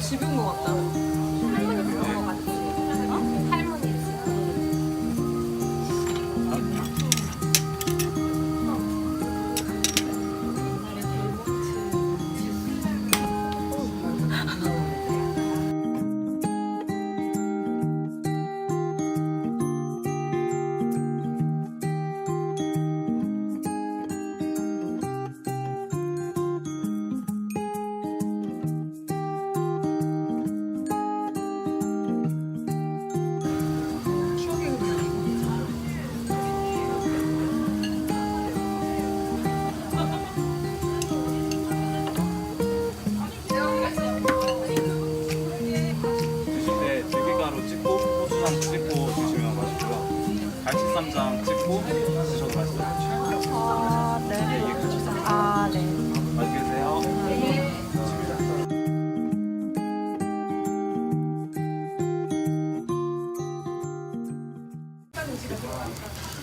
집인 것 같다.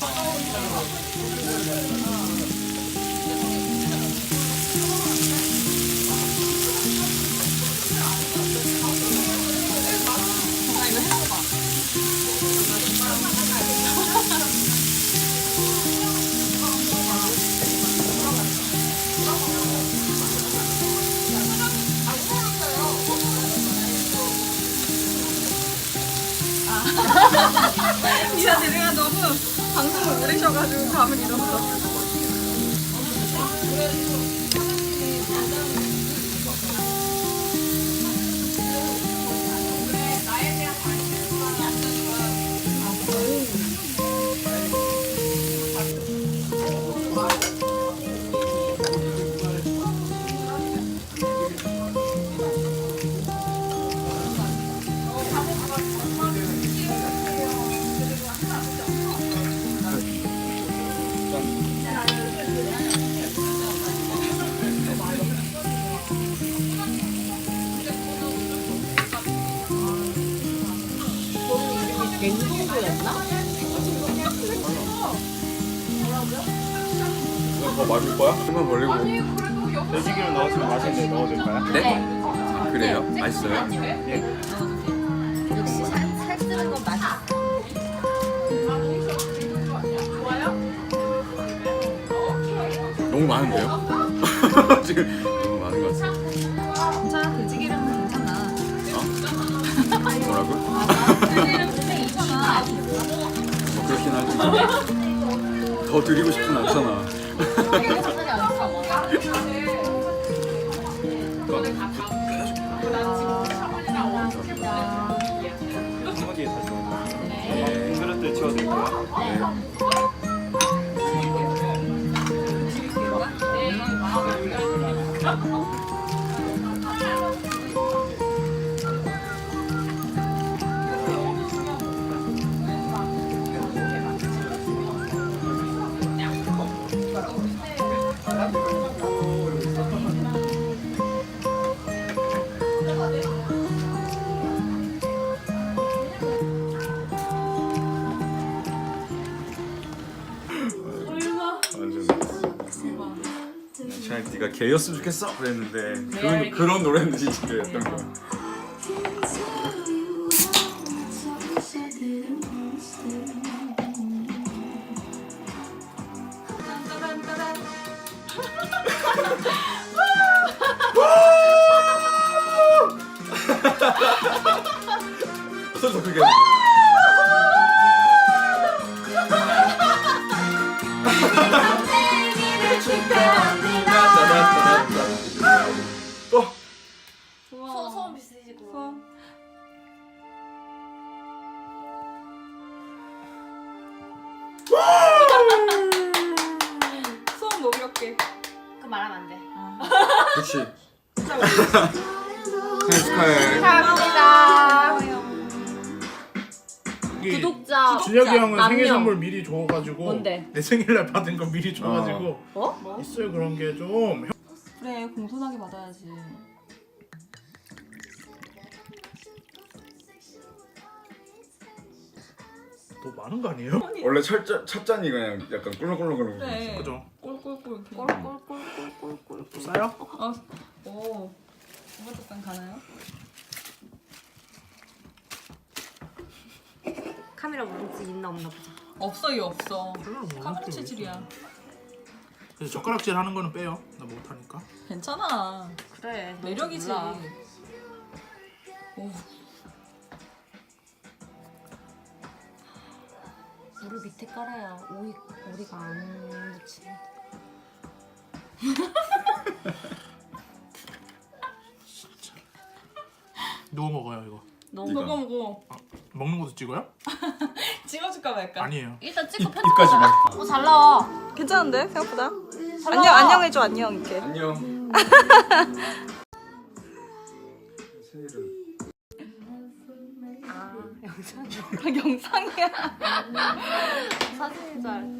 아, 이거 미안해, 내가 너무 방송을 오래 쉬어가지고 감을 잃었어. 더 말릴 거야? 한번 벌리고. 돼지기름 넣었으면 맛있는데 넣어도 될까요? 네? 아, 그래요? 맛있어요? 역 너무 많은데요? 지금 너무 많은 것 같아요. 괜찮아, 돼지기름은 괜찮아. 뭐라고? 돼지기름 근데 괜찮아. 뭐 그렇긴 하지. 더 드리고 싶진 않잖아. 이거 안 있어. 한마디에 다시. 빈 그릇들 치워드릴게요. 완전. 네가 개였으면 좋겠어 그랬는데 그런 그런 노래는 진짜 개였던 거야. 소리 더 크게. 또. 우와. 소, 소음 비슷해지고. 소음. 소음 녹이렇게. 뭐 그 말하면 안 돼. 아. 역시 진짜 감사합니다. 구독자 준혁이 형은 만 생일 선물 미리 줘가지고 뭔데? 내 생일날 받은 거 미리 줘가지고 어? 있어요 그런 게좀 그래 공손하게 받아야지. 더 많은 거 아니에요? 원래 첫잔 첫 잔이 그냥 약간 꿀렁꿀렁거리는 거 그래. 그죠? 꼴꼴꼴 이렇게. 또 싸요? 어. 오. 오버떡상 가나요? 카메라 문지 있나 없나 보자. 없어 이 없어. 뭐 카메라 체질이야. 그래서 젓가락질 하는 거는 빼요 나 못하니까 괜찮아. 그래. 매력이지. 오. 물을 밑에 깔아야 오이 오리가 안 묻지. 누워 먹어요 이거 너무 먹어 먹어. 먹는 것도 찍어요? 찍어줄까 말까? 아니에요 일단 입, 찍고 편집. 입까지만. 어, 잘 나와. 괜찮은데 생각보다 잘 안녕 나와. 안녕해줘 안녕 이렇게 안녕. 영상 영상이야 사진인 줄 알.